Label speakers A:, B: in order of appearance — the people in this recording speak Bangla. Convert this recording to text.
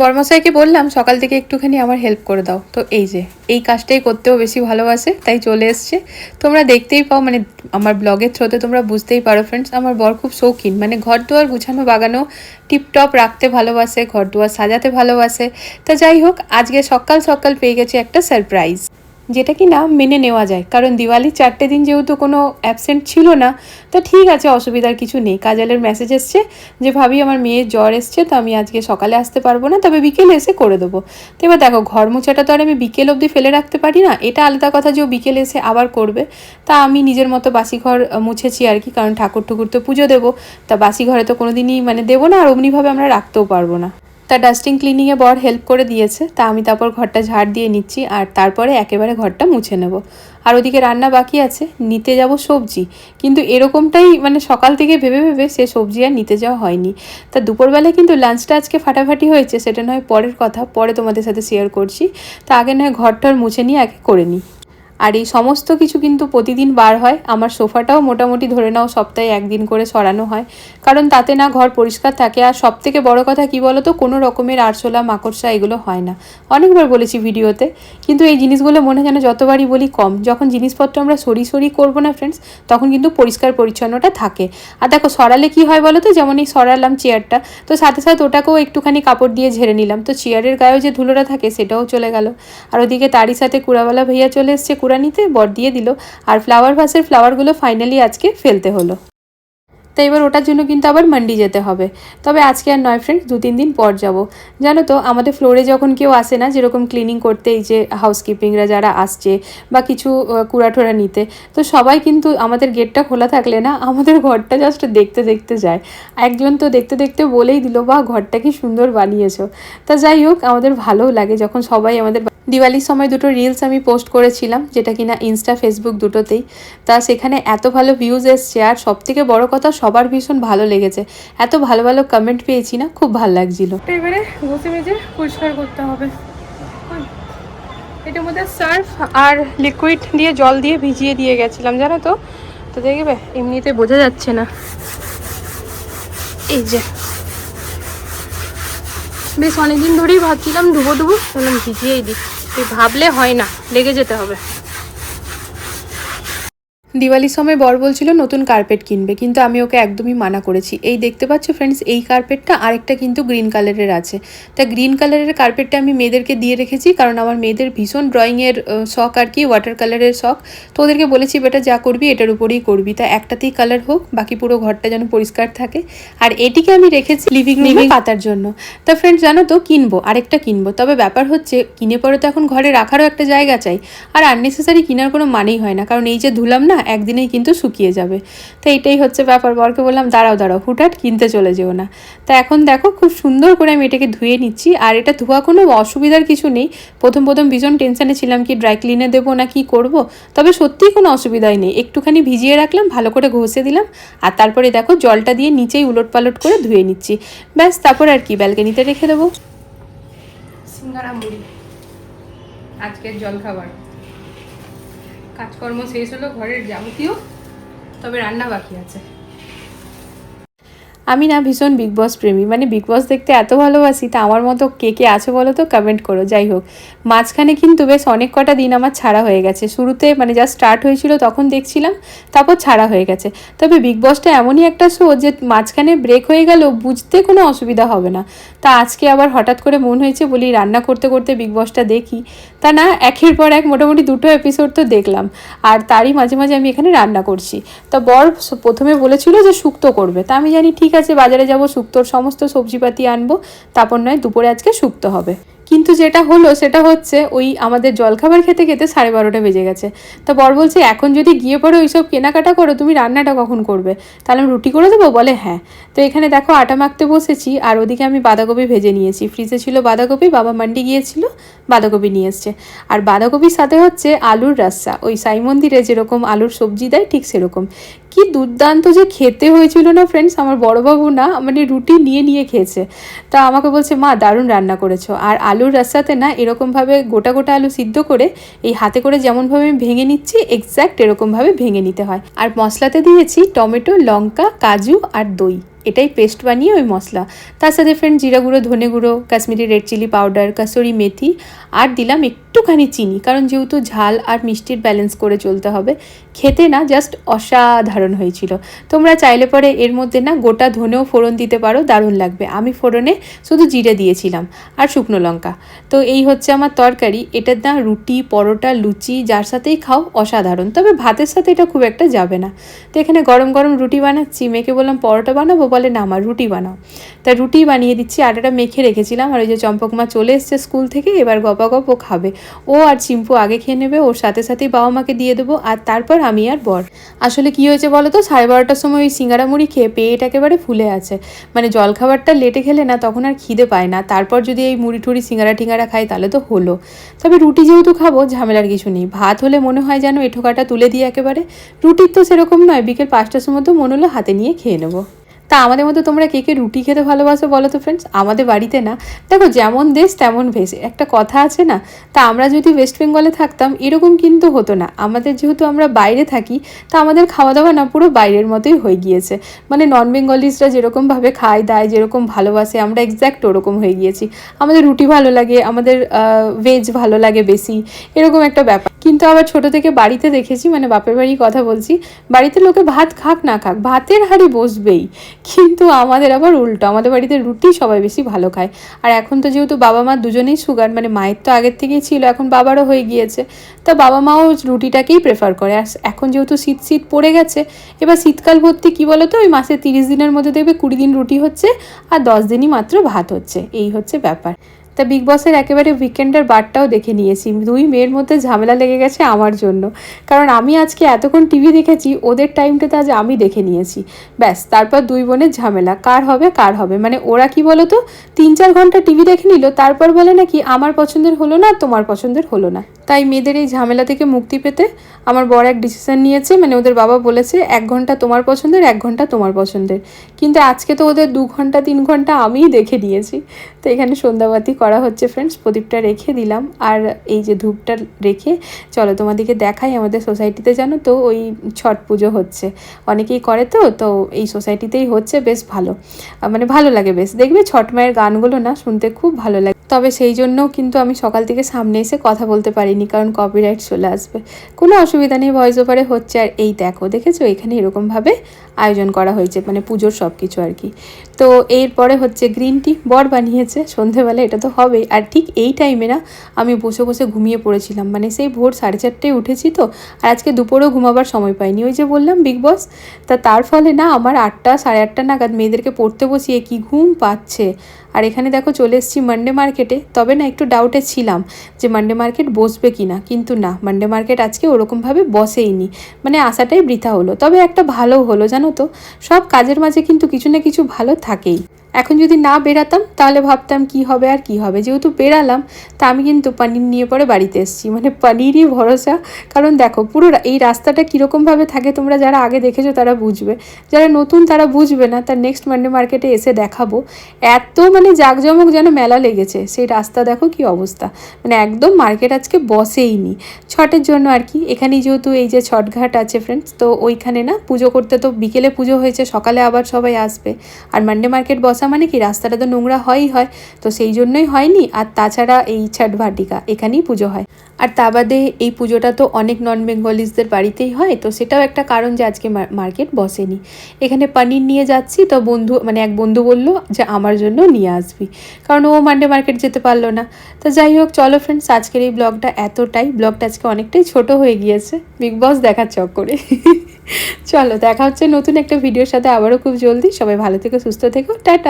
A: বর্মশাইকে বললাম, সকাল থেকে একটুখানি আমার হেল্প করে দাও। তো এই যে, এই কাজটাই করতেও বেশি ভালোবাসে, তাই চলে এসছে। তোমরা দেখতেই পাও মানে আমার ব্লগের থ্রোতে তোমরা বুঝতেই পারো ফ্রেন্ডস আমার বর খুব শৌখিন। মানে ঘর দুয়ার গুছানো বাগানো টিপটপ রাখতে ভালোবাসে ঘর দুয়ার সাজাতে ভালোবাসে। তো যাই হোক, আজকে সকাল সকাল পেয়ে গেছি একটা সারপ্রাইজ যেটা কি না মেনে নেওয়া যায়। কারণ দিওয়ালির চারটে দিন যেহেতু কোনো অ্যাবসেন্ট ছিল না, তো ঠিক আছে, অসুবিধার কিছু নেই। কাজালের মেসেজ এসছে যে, ভাবি, আমার মেয়ের জ্বর এসছে, তো আমি আজকে সকালে আসতে পারব না, তবে বিকেলে এসে করে দেবো। তো এবার দেখো, ঘর মোছাটা তো আর আমি বিকেল অবধি ফেলে রাখতে পারি না। এটা আলাদা কথা যে ও বিকেলে এসে আবার করবে। তা আমি নিজের মতো বাসি ঘর মুছেছি আর কি, কারণ ঠাকুর ঠুকুর তো পুজো দেবো। তা বাসি ঘরে তো কোনো দিনই মানে দেবো না, আর অমনিভাবে আমরা রাখতেও পারব না। তা ডাস্টিং ক্লিনিংয়ে বর হেল্প করে দিয়েছে, তা আমি তারপর ঘরটা ঝাড় দিয়ে নিচ্ছি আর তারপরে একেবারে ঘরটা মুছে নেব। আর ওদিকে রান্না বাকি আছে, নিতে যাব সবজি। কিন্তু এরকমটাই মানে সকাল থেকে ভেবে ভেবে সে সবজি আর নিতে যাওয়া হয়নি। তা দুপুরবেলায় কিন্তু লাঞ্চটা আজকে ফাটাফাটি হয়েছে, সেটা নয় পরের কথা, পরে তোমাদের সাথে শেয়ার করছি। তা আগে নয় ঘরটার মুছে নিয়ে আগে করে নিই। আর এই সমস্ত কিছু কিন্তু প্রতিদিন বার হয়। আমার সোফাটাও মোটামুটি ধরে নাও সপ্তাহে একদিন করে সরানো হয়। কারণ তাতে না ঘর পরিষ্কার থাকে। আর সব থেকে বড় কথা কি বলো তো কোনো রকমের আরশোলা, মাকড়সা এগুলো হয় না। অনেকবার বলেছি ভিডিওতে। কিন্তু এই জিনিসগুলো মনে যেন যতবারই বলি কম। যখন জিনিসপত্র আমরা সরি সরি করব না ফ্রেন্ডস তখন কিন্তু পরিষ্কার পরিচ্ছন্নটা থাকে। আর দেখো, সরালে কি হয় বলো তো যেমন এই সরালাম চেয়ারটা তো সাথে সাথে ওটাকেও একটুখানি কাপড় দিয়ে ঝেড়ে নিলাম। তো চেয়ারের গায়েও যে ধুলোটা থাকে, সেটাও চলে গেল। আর ওদিকে তারই সাথে কুড়াওয়ালা ভাইয়া চলে এসছে। কুড়া বর দিয়ে দিল। আর ফ্লাওয়ার ভাসের ফ্লাওয়ারগুলো ফাইনালি আজকে ফেলতে হলো। তো এবার ওটার জন্য কিন্তু আবার মান্ডি যেতে হবে। তবে আজকে আর নয় ফ্রেন্ডস দু তিন দিন পর যাব। জানো তো, আমাদের ফ্লোরে যখন কেউ আসে না, যেরকম ক্লিনিং করতে, এই যে হাউসকিপিংরা যারা আসছে বা কিছু কুড়াঠোরা নিতে, তো সবাই কিন্তু আমাদের গেটটা খোলা থাকলে না, আমাদের ঘরটা জাস্ট দেখতে দেখতে যায়। একজন তো দেখতে দেখতে বলেই দিল বা ঘরটা কি সুন্দর বানিয়েছো। তা যাই হোক, আমাদের ভালোও লাগে যখন সবাই আমাদের দিওয়ালির সময় দুটো রিলস আমি পোস্ট করেছিলাম, যেটা কিনা ইনস্টা ফেসবুক দুটোতেই। তা সেখানে এত ভালো ভিউজ এসছে, আর সব থেকে বড় কথা সবার ভীষণ ভালো লেগেছে। এত ভালো ভালো কমেন্ট পেয়েছি না, খুব ভালো লাগছিল। এবারে ঘষে মেজে পরিষ্কার করতে হবে। এটার মধ্যে সার্ফ আর লিকুইড দিয়ে জল দিয়ে ভিজিয়ে দিয়ে গেছিলাম, জানো তো? তো দেখবে, এমনিতে বোঝা যাচ্ছে না। এই যে। বেশ অনেকদিন ধরেই ভাবছিলাম ধুবো, বললাম ভিজিয়েই দিই। তুই ভাবলে হয় না, লেগে যেতে হবে। দিওয়ালির সময় বর বলছিল নতুন কার্পেট কিনবে। কিন্তু আমি ওকে একদমই মানা করেছি। এই দেখতে পাচ্ছ ফ্রেন্ডস এই কার্পেটটা আরেকটা কিন্তু গ্রিন কালারের আছে। তা গ্রিন কালারের কার্পেটটা আমি মেয়েদেরকে দিয়ে রেখেছি কারণ আমার মেয়েদের ভীষণ ড্রয়িংয়ের শখ আর কি ওয়াটার কালারের শখ। তো ওদেরকে বলেছি বেটা যা করবি এটার উপরেই করবি। তা একটাতেই কালার হোক বাকি পুরো ঘরটা যেন পরিষ্কার থাকে। আর এটিকে আমি রেখেছি লিভিং রুমে পাতার জন্য। তা ফ্রেন্ডস জানো তো কিনবো আরেকটা কিনবো। তবে ব্যাপার হচ্ছে কিনে পরে তো এখন ঘরে রাখারও একটা জায়গা চাই। আর আননেসেসারি কেনার কোনো মানেই হয় না কারণ এই যে ধুলাম না একদিনেই কিন্তু শুকিয়ে যাবে। তো এইটাই হচ্ছে ব্যাপার। বরকে বললাম, দাঁড়াও দাঁড়াও, হুটহাট কিনতে চলে যেও না। তা এখন দেখো, খুব সুন্দর করে আমি এটাকে ধুয়ে নিচ্ছি। আর এটা ধোয়া কোনো অসুবিধার কিছু নেই। প্রথম প্রথম ভীষণ টেনশানে ছিলাম কি ড্রাই ক্লিনে দেবো না কি করব। তবে সত্যিই কোনো অসুবিধাই নেই। একটুখানি ভিজিয়ে রাখলাম, ভালো করে ঘষে দিলাম। আর তারপরে দেখো, জলটা দিয়ে নিচেই উলট পালট করে ধুয়ে নিচ্ছি। ব্যাস, তারপর আর কি, ব্যালকানিতে রেখে দেবো। সিঙ্গারা মুড়ি। আজকের জলখাবার। কাজকর্ম শেষ হলো ঘরের যাবতীয় তবে রান্না বাকি আছে। আমি না ভীষণ বিগ বস প্রেমী। মানে বিগ বস দেখতে এত ভালোবাসি, তা আমার মতো কে কে আছে বলো তো? কমেন্ট করো, যাই হোক। মাঝখানে কিন্তু বেশ অনেক কটা দিন আমার ছাড়া হয়ে গেছে। শুরুতে মানে যা স্টার্ট হয়েছিল, তখন দেখছিলাম, তারপর ছাড়া হয়ে গেছে। তবে বিগ বসটা এমনই একটা শো যে মাঝখানে ব্রেক হয়ে গেল, বুঝতে কোনো অসুবিধা হবে না। তা আজকে আবার হঠাৎ করে মন হয়েছে বলি, রান্না করতে করতে বিগ বসটা দেখি। তা না, একের পর এক মোটামুটি দুটো এপিসোড তো দেখলাম। আর তারই মাঝে মাঝে আমি এখানে রান্না করছি। তা বর প্রথমে বলেছিল যে শুক্তো করবে। তা আমি জানি ঠিক আছে বাজারে যাব, শুক্তোর সমস্ত সবজিপাতি আনব, তারপর নয় দুপুরে আজকে শুক্তো হবে। কিন্তু যেটা হলো, সেটা হচ্ছে ওই আমাদের জলখাবার খেতে খেতে সাড়ে বারোটা বেজে গেছে। তা বর বলছে, এখন যদি গিয়ে পড়ে ওইসব কেনাকাটা করো, তুমি রান্নাটা কখন করবে? তাহলে আমি রুটি করে দেবো? বলে হ্যাঁ। তো এখানে দেখো আটা মাখতে বসেছি, আর ওদিকে আমি বাঁধাকপি ভেজে নিয়েছি। ফ্রিজে ছিল বাঁধাকপি, বাবা মান্ডি গিয়েছিল, বাঁধাকপি নিয়ে এসছে। আর বাঁধাকপির সাথে হচ্ছে আলুর রাস্তা। ওই সাই মন্দিরে যেরকম আলুর সবজি দেয়, ঠিক সেরকম। কি দুর্দান্ত যে খেতে হয়েছিল না ফ্রেন্ডস আমার বড়বাবু না মানে রুটি নিয়ে নিয়ে খেয়েছে। তা আমাকে বলছে, মা, দারুণ রান্না করেছ। আর আলুর রাস্তাতে না, এরকমভাবে গোটা গোটা আলু সিদ্ধ করে, এই হাতে করে যেমনভাবে আমি ভেঙে নিচ্ছি এক্স্যাক্ট এরকমভাবে ভেঙে নিতে হয়। আর মশলাতে দিয়েছি টমেটো, লঙ্কা, কাজু আর দই। এটাই পেস্ট বানিয়ে ওই মশলা। তার সাথে ফ্রেন্ড জিরা গুঁড়ো, ধনে গুঁড়ো, Kashmiri red chilli powder kasuri মেথি, আর দিলাম একটুখানি চিনি, কারণ যেহেতু ঝাল আর মিষ্টির ব্যালেন্স করে চলতে হবে। খেতে না জাস্ট অসাধারণ হয়েছিল। তোমরা চাইলে পরে এর মধ্যে না গোটা ধনেও ফোড়ন দিতে পারো, দারুণ লাগবে। আমি ফোড়নে শুধু জিরে দিয়েছিলাম আর শুকনো লঙ্কা। তো এই হচ্ছে আমার তরকারি। এটার না রুটি, পরোটা, লুচি, যার সাথেই খাও, অসাধারণ। তবে ভাতের সাথে এটা খুব একটা যাবে না। তো এখানে গরম গরম রুটি বানাচ্ছি। মেয়েকে বললাম, পরোটা বানাবো? বলে, না আমার রুটি বানাও। তা রুটি বানিয়ে দিচ্ছি। আটাটা মেখে রেখেছিলাম। আর ওই যে চম্পক মা চলে এসছে স্কুল থেকে। এবার গপা গপ খাবে। ও আর চিম্পু আগে খেয়ে নেবে, ওর সাথে সাথেই বাবা মাকে দিয়ে দেবো, আর তারপর আমি আর বর। আসলে কি হয়েছে বলো তো? সাড়ে বারোটার সময় ওই সিঙ্গারা মুড়ি খেয়ে পেট একেবারে ফুলে আছে। মানে জলখাবারটা লেটে খেলে না, তখন আর খিদে পায় না। তারপর যদি এই মুড়ি টুড়ি সিঙ্গারা টিঙ্গারা খাই, তাহলে তো হলো। তবে রুটি যেহেতু খাব, ঝামেলার কিছু নেই। ভাত হলে মনে হয় যেন এঠোকাটা তুলে দিয়ে একেবারে। রুটির তো সেরকম নয়, বিকেল পাঁচটার সময় তো মনে হলো হাতে নিয়ে খেয়ে নেব। তা আমাদের মতো তোমরা কে কে রুটি খেতে ভালোবাসো বলো তো ফ্রেন্ডস আমাদের বাড়িতে না, দেখো যেমন দেশ তেমন ভেস একটা কথা আছে না, তা আমরা যদি ওয়েস্ট বেঙ্গলে থাকতাম, এরকম কিন্তু হতো না। আমাদের যেহেতু আমরা বাইরে থাকি, তা আমাদের খাওয়া দাওয়া না পুরো বাইরের মতোই হয়ে গিয়েছে। মানে নন বেঙ্গলিসরা যেরকমভাবে খায়, দায় যেরকম ভালোবাসে, আমরা এক্স্যাক্ট ওরকম হয়ে গিয়েছি। আমাদের রুটি ভালো লাগে, আমাদের ভেজ ভালো লাগে বেশি, এরকম একটা ব্যাপার। কিন্তু আবার ছোট থেকে বাড়িতে দেখেছি মানে বাপের বাড়ির কথা বলছি, বাড়িতে লোকে ভাত খাক না খাক, ভাতের হাড়ি বসবেই। কিন্তু আমাদের আবার উল্টো, আমাদের বাড়িতে রুটি সবাই বেশি ভালো খায়। আর এখন তো যেহেতু বাবা মা দুজনেই সুগার মানে মায়ের তো আগের থেকেই ছিল, এখন বাবারও হয়ে গিয়েছে। তা বাবা মাও রুটিটাকেই প্রেফার করে। আর এখন যেহেতু শীত শীত পড়ে গেছে, এবার শীতকাল ভর্তি কী বলো তো ওই মাসে তিরিশ দিনের মধ্যে দেখবে কুড়ি দিন রুটি হচ্ছে, আর দশ দিনই মাত্র ভাত হচ্ছে। এই হচ্ছে ব্যাপার। তা বিগ বসের একেবারে উইকেন্ডের বারটাও দেখে নিয়েছি। দুই মেয়ের মধ্যে ঝামেলা লেগে গেছে আমার জন্য। কারণ আমি আজকে এতক্ষণ টিভি দেখেছি, ওদের টাইমটাতে আজ আমি দেখে নিয়েছি। ব্যাস, তারপর দুই বোনের ঝামেলা। কার হবে কার হবে? মানে ওরা কি বলো তো তিন চার ঘণ্টা টিভি দেখে নিল, তারপর বলে নাকি আমার পছন্দের হলো না, তোমার পছন্দের হলো না। তাই মেয়েদের এই ঝামেলা থেকে মুক্তি পেতে আমার বড় এক ডিসিশন নিয়েছে। মানে ওদের বাবা বলেছে, এক ঘণ্টা তোমার পছন্দের, এক ঘণ্টা তোমার পছন্দের। কিন্তু আজকে তো ওদের দু ঘণ্টা, তিন ঘণ্টা আমিই দেখে নিয়েছি। তো এখানে সন্ধ্যাবাতি করা হচ্ছে ফ্রেন্ডস প্রদীপটা রেখে দিলাম। আর এই যে ধূপটা রেখে, চলো তোমাদেরকে দেখাই আমাদের সোসাইটিতে জানো তো, ওই ছট পুজো হচ্ছে। অনেকেই করে তো তো এই সোসাইটিতেই হচ্ছে, বেশ ভালো। মানে ভালো লাগে বেশ। দেখবে ছট মায়ের গানগুলো না শুনতে খুব ভালো লাগে। তবে সেই জন্যও কিন্তু আমি সকাল থেকে সামনে এসে কথা বলতে পারিনি, কারণ কপিরাইট চলে আসবে। কোনো অসুবিধা নেই ভয়েস ওভারে হচ্ছে। আর এই দেখো, দেখেছ? এখানে এরকমভাবে আয়োজন করা হয়েছে মানে পুজোর সব কিছু আর কি। তো এরপরে হচ্ছে গ্রিন টি বর বানিয়েছে, সন্ধেবেলা এটা তো হবেই। আর ঠিক এই টাইমে না, আমি বসে বসে ঘুমিয়ে পড়েছিলাম মানে সেই ভোর সাড়ে চারটেয় উঠেছি তো, আর আজকে দুপুরেও ঘুমাবার সময় পাইনি। ওই যে বললাম বিগ বস তা তার ফলে না আমার আটটা, সাড়ে আটটা নাগাদ মেয়েদেরকে পড়তে বসিয়ে কি ঘুম পাচ্ছে। আর এখানে দেখো চলে এসেছি মানডে মার্কেটে তবে না একটু ডাউটে ছিলাম যে মানডে মার্কেট বসবে কি না কিন্তু না মানডে মার্কেট আজকে ওরকমভাবে বসেইনি। মানে আসাটাই বৃথা হলো। তবে একটা ভালো হলো, জানো তো? সব কাজের মাঝে কিন্তু কিছু না কিছু ভালো থাকেই। এখন যদি না বেরাতাম তাহলে ভাবতাম কি হবে আর কি হবে। যেহেতু বেরালাম তা আমি কিন্তু পনির নিয়ে পরে বাড়িতে এসেছি। মানে পনিরই ভরসা। কারণ দেখো, পুরো এই রাস্তাটা কীরকমভাবে থাকে তোমরা যারা আগে দেখেছ তারা বুঝবে। যারা নতুন তারা বুঝবে না। তার নেক্সট মানডে মার্কেটে এসে দেখাবো। এত মানে জাঁকজমক যেন মেলা লেগেছে। সেই রাস্তা দেখো কি অবস্থা। মানে একদম মার্কেট আজকে বসেইনি ছটের জন্য আর কি। এখানেই যেহেতু এই যে ছটঘাট আছে ফ্রেন্ডস তো ওইখানে না পুজো করতে তো বিকেলে পুজো হয়েছে, সকালে আবার সবাই আসবে। আর মানডে মার্কেট বসা মানে কি, রাস্তাটা তো নোংরা হয়ই হয়, তো সেই জন্যই হয়নি। আর তাছাড়া এই ছট ভাটিকা, এখানেই পুজো হয়। আর তা বাদে এই পুজোটা তো অনেক নন বেঙ্গলিসদের বাড়িতেই হয়, তো সেটাও একটা কারণ যে আজকে মার- মার্কেট বসেনি। এখানে পনির নিয়ে যাচ্ছি, তো বন্ধু মানে এক বন্ধু বলল যে, আমার জন্য নিয়ে আসবি। কারণ ও মানডে মার্কেট যেতে পারল না। তো যাই হোক, চলো ফ্রেন্ডস আজকের এই ব্লগটা এতটাই। ব্লগটা আজকে অনেকটাই ছোট হয়ে গিয়েছে। বিগ বস দেখার চক্করে চলো, দেখা হচ্ছে নতুন একটা ভিডিওর সাথে আবারও খুব জলদি। সবাই ভালো থেকো, সুস্থ থেকো। টাটা!